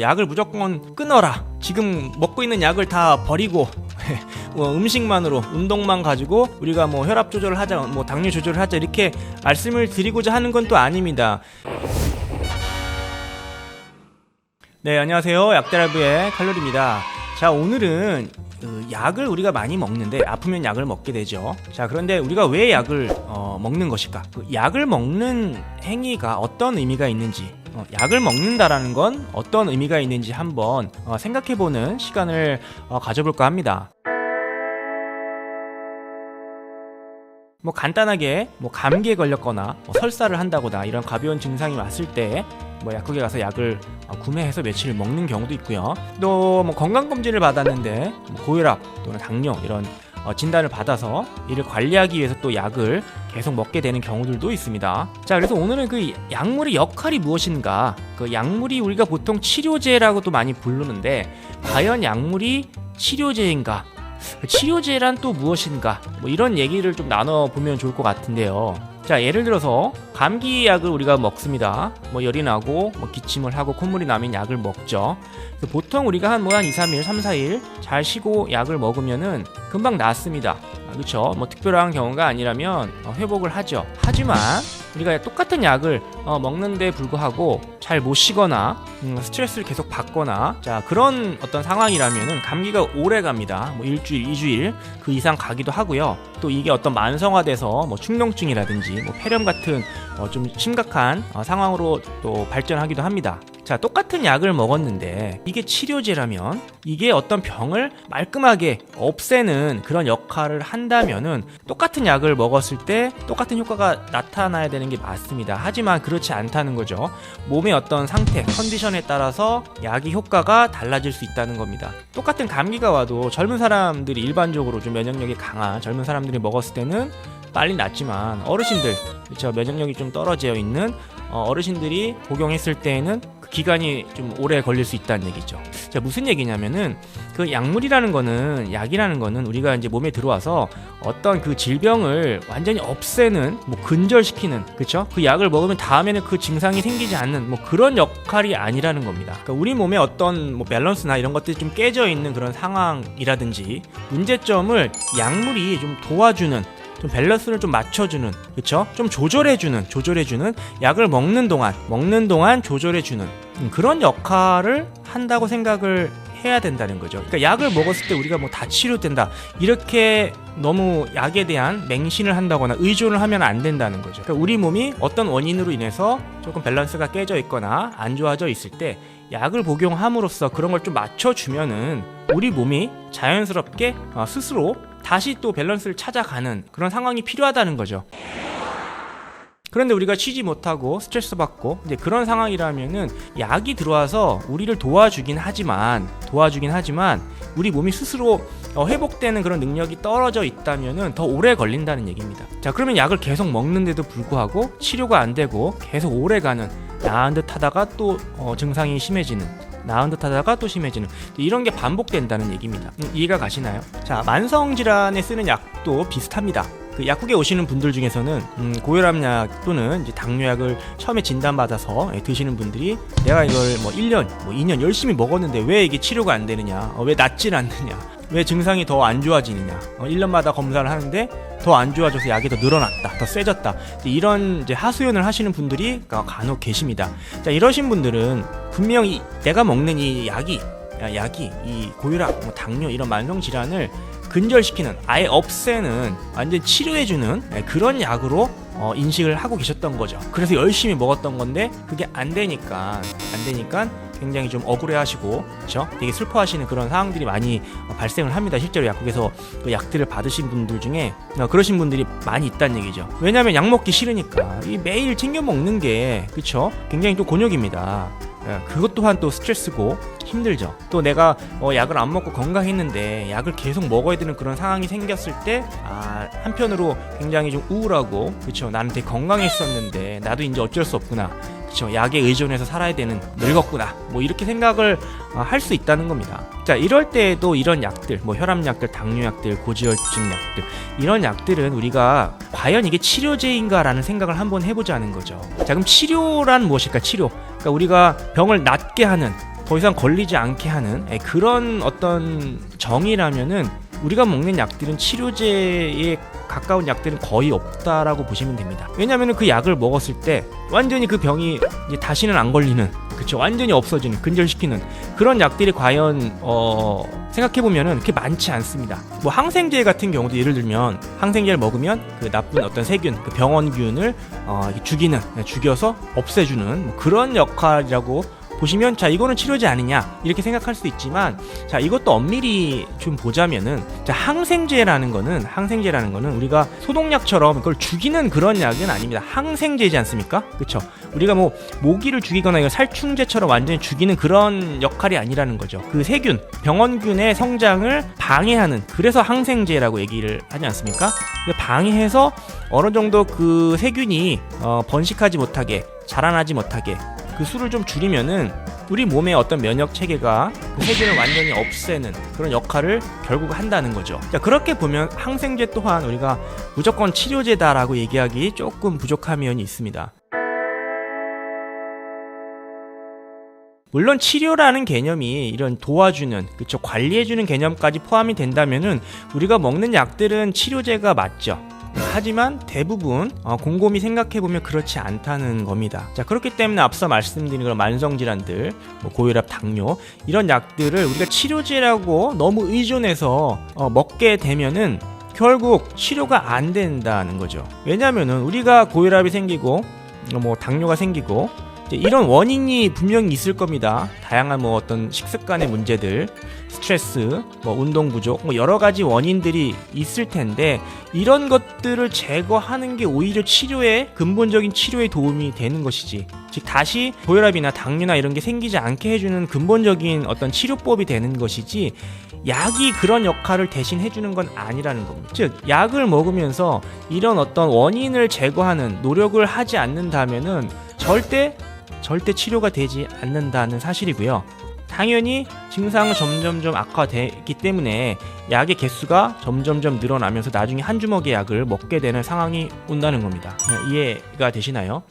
약을 무조건 끊어라. 지금 먹고 있는 약을 다 버리고 뭐 음식만으로 운동만 가지고 우리가 뭐 혈압 조절을 하자, 뭐 당뇨 조절을 하자 이렇게 말씀을 드리고자 하는 건 또 아닙니다. 네, 안녕하세요. 약대라부의 칼로리입니다. 자, 오늘은 그 약을 우리가 많이 먹는데 아프면 약을 먹게 되죠. 자, 그런데 우리가 왜 약을 어, 먹는 것일까? 그 약을 먹는 행위가 어떤 의미가 있는지, 어, 약을 먹는다라는 건 어떤 의미가 있는지 한번 어, 생각해보는 시간을 어, 가져볼까 합니다. 뭐 간단하게 뭐 감기에 걸렸거나 뭐 설사를 한다거나 이런 가벼운 증상이 왔을 때 뭐 약국에 가서 약을 어, 구매해서 며칠 먹는 경우도 있고요. 또 뭐 건강 검진을 받았는데 뭐 고혈압 또는 당뇨 이런 어, 진단을 받아서 이를 관리하기 위해서 또 약을 계속 먹게 되는 경우들도 있습니다. 자, 그래서 오늘은 그 약물의 역할이 무엇인가? 그 약물이 우리가 보통 치료제라고도 많이 부르는데 과연 약물이 치료제인가? 그 치료제란 또 무엇인가? 뭐 이런 얘기를 좀 나눠 보면 좋을 것 같은데요. 자, 예를 들어서 감기약을 우리가 먹습니다. 뭐 열이 나고 뭐 기침을 하고 콧물이 나면 약을 먹죠. 그래서 보통 우리가 한 뭐한 2, 3일, 3, 4일 잘 쉬고 약을 먹으면은 금방 낫습니다. 아, 그렇죠? 뭐 특별한 경우가 아니라면 어, 회복을 하죠. 하지만 우리가 똑같은 약을 어, 먹는데 불구하고 잘 못 쉬거나 음, 스트레스를 계속 받거나 자 그런 어떤 상황이라면은 감기가 오래 갑니다. 뭐 일주일, 이주일 그 이상 가기도 하고요. 또 이게 어떤 만성화돼서 뭐 충농증이라든지 뭐 폐렴 같은 어, 좀 심각한 어, 상황으로 또 발전하기도 합니다. 자, 똑같은 약을 먹었는데 이게 치료제라면 이게 어떤 병을 말끔하게 없애는 그런 역할을 한다면은 똑같은 약을 먹었을 때 똑같은 효과가 나타나야 되는 게 맞습니다. 하지만 그렇지 않다는 거죠. 몸의 어떤 상태, 컨디션에 따라서 약의 효과가 달라질 수 있다는 겁니다. 똑같은 감기가 와도 젊은 사람들이 일반적으로 좀 면역력이 강한 젊은 사람들이 먹었을 때는 빨리 낫지만 어르신들 그렇죠 면역력이 좀 떨어져 있는 어, 어르신들이 복용했을 때에는 그 기간이 좀 오래 걸릴 수 있다는 얘기죠. 자 무슨 얘기냐면은 그 약물이라는 거는 약이라는 거는 우리가 이제 몸에 들어와서 어떤 그 질병을 완전히 없애는 뭐 근절시키는 그렇죠? 그 약을 먹으면 다음에는 그 증상이 생기지 않는 뭐 그런 역할이 아니라는 겁니다. 그러니까 우리 몸에 어떤 뭐 밸런스나 이런 것들이 좀 깨져 있는 그런 상황이라든지 문제점을 약물이 좀 도와주는 좀 밸런스를 좀 맞춰주는 그쵸? 좀 조절해주는 조절해주는 약을 먹는 동안 먹는 동안 조절해주는 음, 그런 역할을 한다고 생각을 해야 된다는 거죠. 그러니까 약을 먹었을 때 우리가 뭐 다 치료된다 이렇게 너무 약에 대한 맹신을 한다거나 의존을 하면 안 된다는 거죠. 그러니까 우리 몸이 어떤 원인으로 인해서 조금 밸런스가 깨져 있거나 안 좋아져 있을 때 약을 복용함으로써 그런 걸 좀 맞춰주면은 우리 몸이 자연스럽게 어, 스스로 다시 또 밸런스를 찾아가는 그런 상황이 필요하다는 거죠. 그런데 우리가 쉬지 못하고 스트레스 받고 이제 그런 상황이라면은 약이 들어와서 우리를 도와주긴 하지만 도와주긴 하지만 우리 몸이 스스로 어, 회복되는 그런 능력이 떨어져 있다면은 더 오래 걸린다는 얘기입니다. 자 그러면 약을 계속 먹는데도 불구하고 치료가 안 되고 계속 오래 가는 나은 듯 하다가 또 어, 증상이 심해지는 나은 듯 하다가 또 심해지는 이런 게 반복된다는 얘기입니다. 음, 이해가 가시나요? 자 만성 질환에 쓰는 약도 비슷합니다. 그 약국에 오시는 분들 중에서는 음, 고혈압약 또는 이제 당뇨약을 처음에 진단받아서 예, 드시는 분들이 내가 이걸 뭐 1년, 뭐 2년 열심히 먹었는데 왜 이게 치료가 안 되느냐, 어, 왜 낫질 않느냐, 왜 증상이 더 안 좋아지느냐, 어, 1년마다 검사를 하는데 더 안 좋아져서 약이 더 늘어났다, 더 세졌다. 이런 이제 하소연을 하시는 분들이 가- 간혹 계십니다. 자 이러신 분들은 분명히 내가 먹는 이 약이 야, 약이 이 고혈압, 뭐 당뇨 이런 만성 질환을 근절시키는 아예 없애는 완전 치료해주는 네, 그런 약으로 어, 인식을 하고 계셨던 거죠. 그래서 열심히 먹었던 건데 그게 안 되니까 안 되니까 굉장히 좀 억울해하시고 그렇죠? 되게 슬퍼하시는 그런 상황들이 많이 어, 발생을 합니다. 실제로 약국에서 그 약들을 받으신 분들 중에 어, 그러신 분들이 많이 있다는 얘기죠. 왜냐하면 약 먹기 싫으니까 이 매일 챙겨 먹는 게 그렇죠? 굉장히 또 곤욕입니다. 예, 그것 또한 또 스트레스고 힘들죠. 또 내가 어, 약을 안 먹고 건강했는데 약을 계속 먹어야 되는 그런 상황이 생겼을 때 아, 한편으로 굉장히 좀 우울하고 그렇죠. 나는 되게 건강했었는데 나도 이제 어쩔 수 없구나. 그렇죠. 약에 의존해서 살아야 되는 늙었구나. 뭐 이렇게 생각을 어, 할수 있다는 겁니다. 자, 이럴 때에도 이런 약들, 뭐 혈압약들, 당뇨약들, 고지혈증 약들 이런 약들은 우리가 과연 이게 치료제인가 라는 생각을 한번 해보자는 거죠. 자, 그럼 치료란 무엇일까? 치료. 그러니까 우리가 병을 낫게 하는 더 이상 걸리지 않게 하는 예, 그런 어떤 정의라면은 우리가 먹는 약들은 치료제에 가까운 약들은 거의 없다라고 보시면 됩니다. 왜냐하면 그 약을 먹었을 때 완전히 그 병이 이제 다시는 안 걸리는 그쵸 완전히 없어지는 근절시키는 그런 약들이 과연 어 생각해 보면은 그렇게 많지 않습니다. 뭐 항생제 같은 경우도 예를 들면 항생제를 먹으면 그 나쁜 어떤 세균, 그 병원균을 어 죽이는 죽여서 없애주는 뭐 그런 역할이라고 보시면 자 이거는 치료제 아니냐 이렇게 생각할 수 있지만 자 이것도 엄밀히 좀 보자면은 자 항생제라는 거는 항생제라는 거는 우리가 소독약처럼 그걸 죽이는 그런 약은 아닙니다. 항생제지 않습니까? 그쵸? 우리가 뭐 모기를 죽이거나 이거 살충제처럼 완전히 죽이는 그런 역할이 아니라는 거죠. 그 세균 병원균의 성장을 방해하는 그래서 항생제라고 얘기를 하지 않습니까? 방해해서 어느 정도 그 세균이 어, 번식하지 못하게 자라나지 못하게 그 수를 좀 줄이면은 우리 몸의 어떤 면역 체계가 그 세균을 완전히 없애는 그런 역할을 결국 한다는 거죠. 자, 그렇게 보면 항생제 또한 우리가 무조건 치료제다라고 얘기하기 조금 부족한 면이 있습니다. 물론 치료라는 개념이 이런 도와주는 그쵸 관리해주는 개념까지 포함이 된다면은 우리가 먹는 약들은 치료제가 맞죠. 하지만 대부분 어, 곰곰이 생각해 보면 그렇지 않다는 겁니다. 자 그렇기 때문에 앞서 말씀드린 그런 만성 질환들, 뭐 고혈압, 당뇨 이런 약들을 우리가 치료제라고 너무 의존해서 어, 먹게 되면은 결국 치료가 안 된다는 거죠. 왜냐하면은 우리가 고혈압이 생기고 어, 뭐 당뇨가 생기고 이제 이런 원인이 분명히 있을 겁니다. 다양한 뭐 어떤 식습관의 문제들, 스트레스, 뭐 운동 부족, 뭐 여러 가지 원인들이 있을 텐데 이런 것들을 제거하는 게 오히려 치료에 근본적인 치료에 도움이 되는 것이지. 즉 다시 고혈압이나 당뇨나 이런 게 생기지 않게 해주는 근본적인 어떤 치료법이 되는 것이지 약이 그런 역할을 대신 해주는 건 아니라는 겁니다. 즉 약을 먹으면서 이런 어떤 원인을 제거하는 노력을 하지 않는다면은 절대 절대 치료가 되지 않는다는 사실이고요. 당연히 증상은 점점점 악화되기 때문에 약의 개수가 점점점 늘어나면서 나중에 한 주먹의 약을 먹게 되는 상황이 온다는 겁니다. 네, 이해가 되시나요?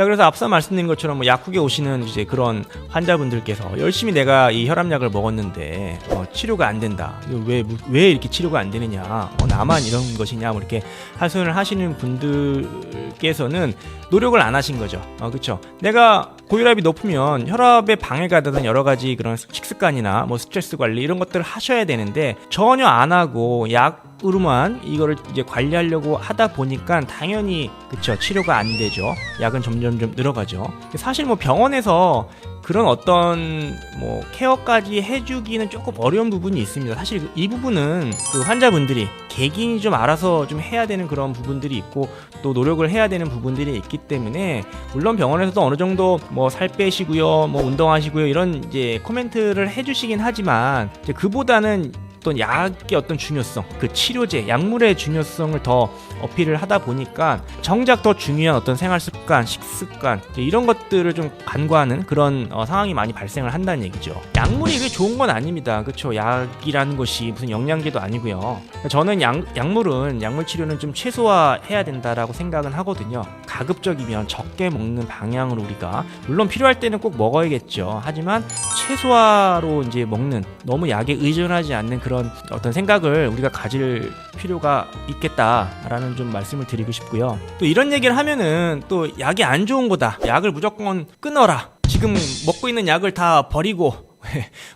자 그래서 앞서 말씀드린 것처럼 뭐 약국에 오시는 이제 그런 환자분들께서 열심히 내가 이 혈압약을 먹었는데 어, 치료가 안 된다. 왜왜 이렇게 치료가 안 되느냐. 어, 나만 이런 것이냐. 뭐 이렇게 하소연을 하시는 분들께서는 노력을 안 하신 거죠. 어, 그렇죠 내가 고혈압이 높으면 혈압에 방해가 되는 여러 가지 그런 식습관이나 뭐 스트레스 관리 이런 것들을 하셔야 되는데 전혀 안 하고 약 으로만 이거를 이제 관리하려고 하다 보니까 당연히 그쵸 치료가 안 되죠. 약은 점점점 늘어가죠. 사실 뭐 병원에서 그런 어떤 뭐 케어까지 해주기는 조금 어려운 부분이 있습니다. 사실 이 부분은 그 환자분들이 개개인이 좀 알아서 좀 해야 되는 그런 부분들이 있고 또 노력을 해야 되는 부분들이 있기 때문에 물론 병원에서도 어느 정도 뭐 살 빼시고요 뭐 운동하시고요 이런 이제 코멘트를 해주시긴 하지만 이제 그보다는 어떤 약의 어떤 중요성, 그 치료제, 약물의 중요성을 더 어필을 하다 보니까 정작 더 중요한 어떤 생활 습관, 식습관 이런 것들을 좀 간과하는 그런 어, 상황이 많이 발생을 한다는 얘기죠. 약물이 그 좋은 건 아닙니다. 그렇죠? 약이라는 것이 무슨 영양제도 아니고요. 저는 약, 약물은 약물 치료는 좀 최소화해야 된다라고 생각은 하거든요. 가급적이면 적게 먹는 방향으로 우리가 물론 필요할 때는 꼭 먹어야겠죠. 하지만 최소화로 이제 먹는 너무 약에 의존하지 않는 그런 어떤 생각을 우리가 가질 필요가 있겠다라는 좀 말씀을 드리고 싶고요. 또 이런 얘기를 하면은 또 약이 안 좋은 거다. 약을 무조건 끊어라. 지금 먹고 있는 약을 다 버리고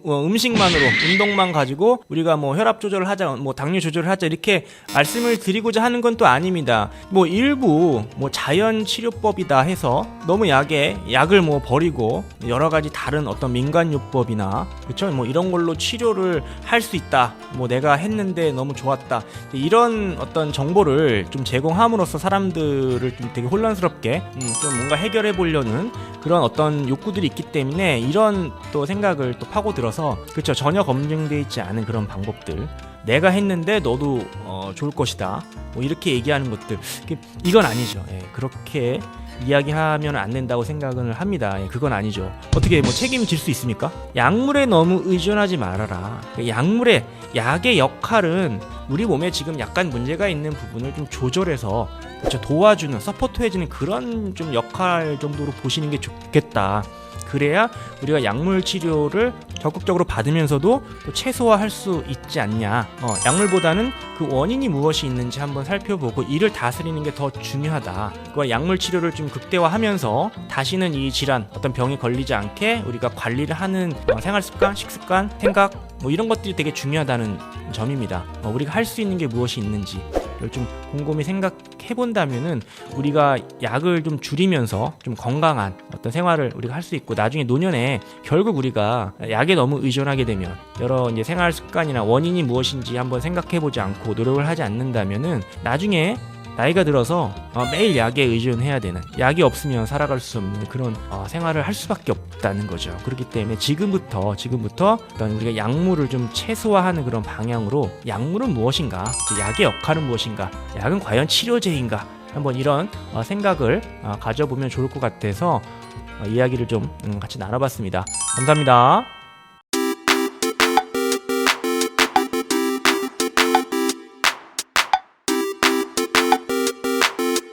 어, 음식만으로 운동만 가지고 우리가 뭐 혈압 조절을 하자 뭐 당뇨 조절을 하자 이렇게 말씀을 드리고자 하는 건 또 아닙니다. 뭐 일부 뭐 자연 치료법이다 해서 너무 약에 약을 뭐 버리고 여러 가지 다른 어떤 민간요법이나 그렇죠 뭐 이런 걸로 치료를 할 수 있다. 뭐 내가 했는데 너무 좋았다. 이런 어떤 정보를 좀 제공함으로써 사람들을 좀 되게 혼란스럽게 음, 좀 뭔가 해결해 보려는 그런 어떤 욕구들이 있기 때문에 이런 또 생각을 또 파고들어서 그렇죠 전혀 검증돼 있지 않은 그런 방법들 내가 했는데 너도 어, 좋을 것이다 뭐 이렇게 얘기하는 것들 이건 아니죠 예, 그렇게 이야기하면 안 된다고 생각을 합니다. 예, 그건 아니죠. 어떻게 뭐 책임질 수 있습니까? 약물에 너무 의존하지 말아라. 그 약물의 약의 역할은 우리 몸에 지금 약간 문제가 있는 부분을 좀 조절해서 그렇죠 도와주는 서포트해주는 그런 좀 역할 정도로 보시는 게 좋겠다. 그래야 우리가 약물 치료를 적극적으로 받으면서도 또 최소화할 수 있지 않냐. 어, 약물보다는 그 원인이 무엇이 있는지 한번 살펴보고 이를 다스리는 게 더 중요하다. 그 약물 치료를 좀 극대화하면서 다시는 이 질환, 어떤 병에 걸리지 않게 우리가 관리를 하는 어, 생활 습관, 식습관, 생각 뭐 이런 것들이 되게 중요하다는 점입니다. 어, 우리가 할 수 있는 게 무엇이 있는지 좀 곰곰이 생각해 본다면은 우리가 약을 좀 줄이면서 좀 건강한 어떤 생활을 우리가 할 수 있고 나중에 노년에 결국 우리가 약에 너무 의존하게 되면 여러 이제 생활 습관이나 원인이 무엇인지 한번 생각해 보지 않고 노력을 하지 않는다면은 나중에 나이가 들어서 어, 매일 약에 의존해야 되는 약이 없으면 살아갈 수 없는 그런 어, 생활을 할 수밖에 없다는 거죠. 그렇기 때문에 지금부터 지금부터 어떤 우리가 약물을 좀 최소화하는 그런 방향으로 약물은 무엇인가, 약의 역할은 무엇인가, 약은 과연 치료제인가 한번 이런 어, 생각을 어, 가져보면 좋을 것 같아서 어, 이야기를 좀 음, 같이 나눠봤습니다. 감사합니다.